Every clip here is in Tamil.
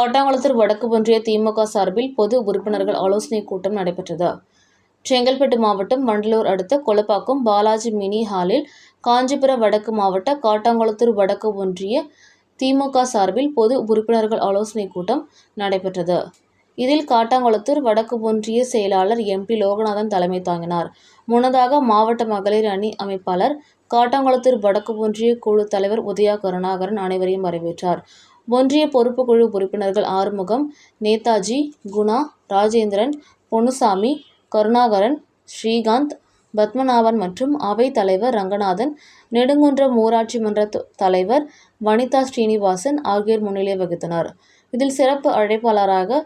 காட்டாங்குளத்தூர் வடக்கு ஒன்றிய திமுக சார்பில் பொது உறுப்பினர்கள் ஆலோசனைக் கூட்டம் நடைபெற்றது. செங்கல்பட்டு மாவட்டம் வண்டலூர் அடுத்த கொலப்பாக்கம் பாலாஜி மினி ஹாலில் காஞ்சிபுரம் வடக்கு மாவட்ட காட்டாங்குளத்தூர் வடக்கு ஒன்றிய திமுக சார்பில் பொது உறுப்பினர்கள் ஆலோசனைக் கூட்டம் நடைபெற்றது. இதில் காட்டாங்குளத்தூர் வடக்கு ஒன்றிய செயலாளர் எம்பி லோகநாதன் தலைமை தாங்கினார். முன்னதாக மாவட்ட மகளிர் அணி அமைப்பாளர் காட்டாங்குளத்தூர் வடக்கு ஒன்றிய குழு தலைவர் உதயா கருணாகரன் அனைவரையும் வரவேற்றார். ஒன்றிய பொறுப்புக்குழு உறுப்பினர்கள் ஆறுமுகம் நேதாஜி குணா ராஜேந்திரன் பொன்னுசாமி கருணாகரன் ஸ்ரீகாந்த் பத்மநாபன் மற்றும் அவைத் தலைவர் ரங்கநாதன் நெடுங்குன்றம் ஊராட்சி மன்ற தலைவர் வனிதா ஸ்ரீனிவாசன் ஆகியோர் முன்னிலை வகித்தனர். இதில் சிறப்பு அழைப்பாளராக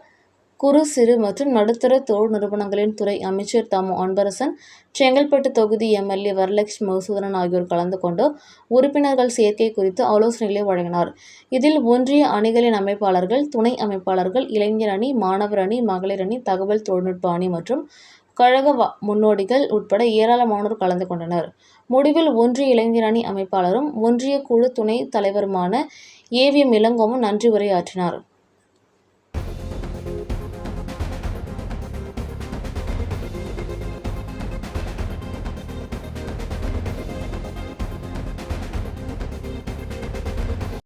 குறு சிறு மற்றும் நடுத்தர தொழில் நிறுவனங்களின் துறை அமைச்சர் தாமு அன்பரசன் செங்கல்பட்டு தொகுதி எம்எல்ஏ வரலட்சுமி மதுசூதனன் ஆகியோர் கலந்து கொண்டு உறுப்பினர்கள் சேர்க்கை குறித்து ஆலோசனைகளை வழங்கினார். இதில் ஒன்றிய அணிகளின் அமைப்பாளர்கள் துணை அமைப்பாளர்கள் இளைஞர் அணி மாணவர் அணி மகளிர் அணி தகவல் தொழில்நுட்ப அணி மற்றும் கழக வ- முன்னோடிகள் உட்பட ஏராளமானோர் கலந்து கொண்டனர். முடிவில் ஒன்றிய இளைஞர் அணி அமைப்பாளரும் ஒன்றிய குழு துணை தலைவருமான ஏவிஎம் இளங்கோமும் நன்றி உரையாற்றினார்.